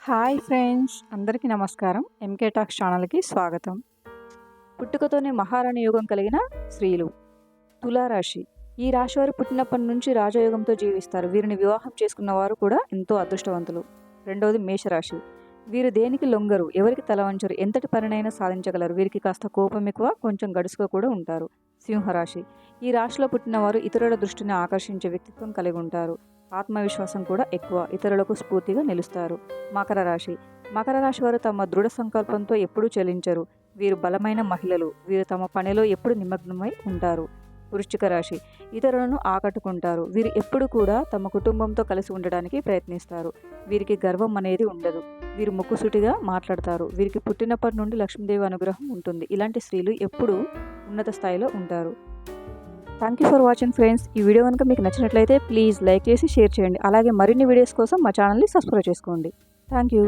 Hi friends అందరికీ నమస్కారం. MK talks ఛానల్కి స్వాగతం. పుట్టుకతోనే మహారాణి యోగం కలిగిన స్త్రీలు తులారాశి. ఈ రాశి వారు పుట్టినప్పటి నుంచి రాజయోగంతో జీవిస్తారు. వీరిని వివాహం చేసుకున్న వారు కూడా ఎంతో అదృష్టవంతులు. రెండవది మేషరాశి. వీరు దేనికి లొంగరు? ఎవరికి తల వంచరు? ఎంతటి పనినైనా సాధించగలరు? వీరికి కాస్త కోపం ఎక్కువ కొంచెం గడుసుగా కూడా ఉంటారు. సింహరాశి. ఈ రాశిలో పుట్టిన వారు ఇతరుల దృష్టిని ఆకర్షించే వ్యక్తిత్వం కలిగి ఉంటారు. ఆత్మవిశ్వాసం కూడా ఎక్కువ. ఇతరులకు స్ఫూర్తిగా నిలుస్తారు. మకర రాశి. మకర రాశి వారు తమ దృఢ సంకల్పంతో ఎప్పుడూ చెల్లించరు. వీరు బలమైన మహిళలు. వీరు తమ పనిలో ఎప్పుడు నిమగ్నమై ఉంటారు. వృశ్చిక రాశి. ఇతరులను ఆకట్టుకుంటారు. వీరు ఎప్పుడు కూడా తమ కుటుంబంతో కలిసి ఉండడానికి ప్రయత్నిస్తారు. వీరికి గర్వం అనేది ఉండదు. వీరు ముక్కుసుటిగా మాట్లాడతారు. వీరికి పుట్టినప్పటి నుండి లక్ష్మీదేవి అనుగ్రహం ఉంటుంది. ఇలాంటి స్త్రీలు ఎప్పుడూ ఉన్నత స్థాయిలో ఉంటారు. Thank you for watching friends ఈ వీడియో కనుక మీకు నచ్చినట్లయితే ప్లీజ్ లైక్ చేసి షేర్ చేయండి. అలాగే మరిన్ని వీడియోస్ కోసం మా ఛానల్ని సబ్స్క్రైబ్ చేసుకోండి. Thank you